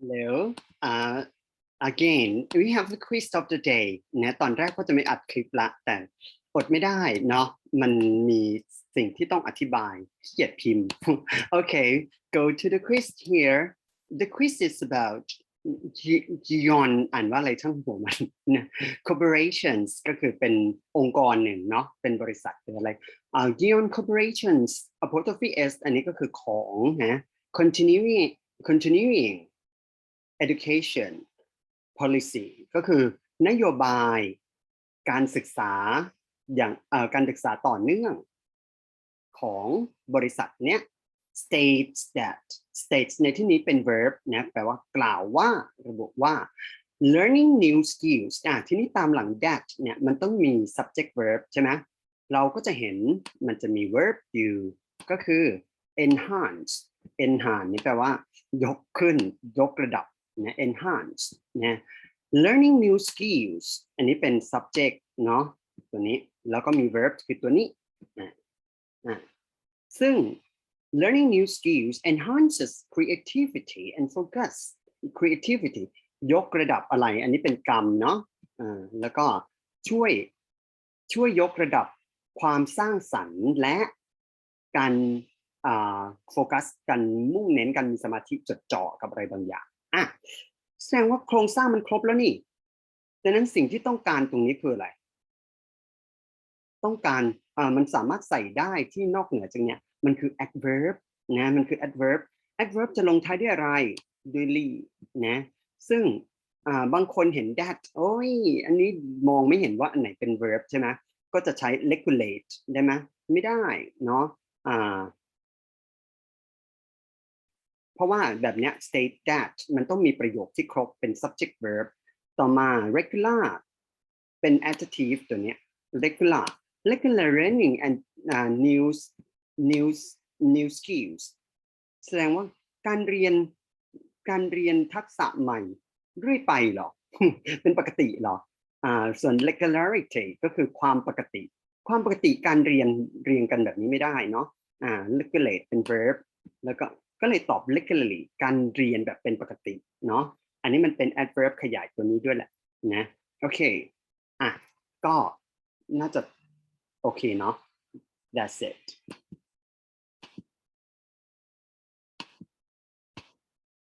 Hello. Uh, again, we have the quiz of the day นะตอนแรกก็จะไม่อัดคลิปละ แต่อดไม่ได้เนาะมันมีสิ่งที่ต้องอธิบายเกียจพิมพ์ okay go to the quiz here the quiz is about G- Gion อ่านว่าอะไรช่างหัวมันนะ corporations ก็คือเป็นองค์กรหนึ่งเนาะเป็นบริษัทเป็นอะไรอ่า Gion corporations apostrophe s อันนี้ก็คือของนะ continuing continuing education policy ก็คือนโยบายการศึกษาอย่างการศึกษาต่อเนื่องของบริษัทเนี้ย states that states ในที่นี้เป็น verb นะแปลว่ากล่าวว่าระบุว่า learning new skills อะที่นี้ตามหลัง that เนี่ยมันต้องมี subject verb ใช่ไหมเราก็จะเห็นมันจะมี verb อยู่ก็คือ enhance enhance นี่แปลว่ายกขึ้น ยกระดับ นะ enhance นะ learning new skills อันนี้เป็น subject เนาะตัวนี้แล้วก็มี verb คือตัวนี้นะอะซึ่ง learning new skills enhances creativity and focus creativity ยกระดับอะไร อันนี้เป็นกรรมเนาะอ่าแล้วก็ช่วยช่วยยกระดับความสร้างสรรค์และการอ่าโฟกัสกันมุ่งเน้นกันมีสมาธิจดจ่อกับอะไรบางอย่าง อะแสดงว่าโครงสร้างมันครบแล้วนี่ดังนั้นสิ่งที่ต้องการตรงนี้คืออะไร ต้องการอ่ามันสามารถใส่ได้ที่นอกเหนือจากเนี้ยมันคือ adverb นะมันคือ adverb adverb จะลงท้ายด้วยอะไรด้วย ly นะ ซึ่งอ่าบางคนเห็น that โอ้ย อันนี้มองไม่เห็นว่าอันไหนเป็น verb ใช่ไหมก็จะใช้ regulate ได้ไหมไม่ได้เนาะอ่า เพราะว่าแบบเนี้ย state that มันต้องมีประโยคที่ครบเป็น subject verb ต่อมา regular เป็น adjective ตัวเนี้ย regular regular learning and uh, new new new skills แสดงว่าการเรียนการเรียนทักษะใหม่เรื่อยไปหรอ เป็นปกติหรออ่าส่วน regularity ก็คือความปกติ ความปกติการเรียนเรียนกันแบบนี้ไม่ได้เนาะอ่า regulate เป็น verb แล้วก็ ก็เลยตอบ regularly การเรียนแบบเป็นปกติเนาะอันนี้มันเป็น adverb ขยายตัวนี้ด้วยแหละนะโอเคอะก็น่าจะโอเคเนาะ that's it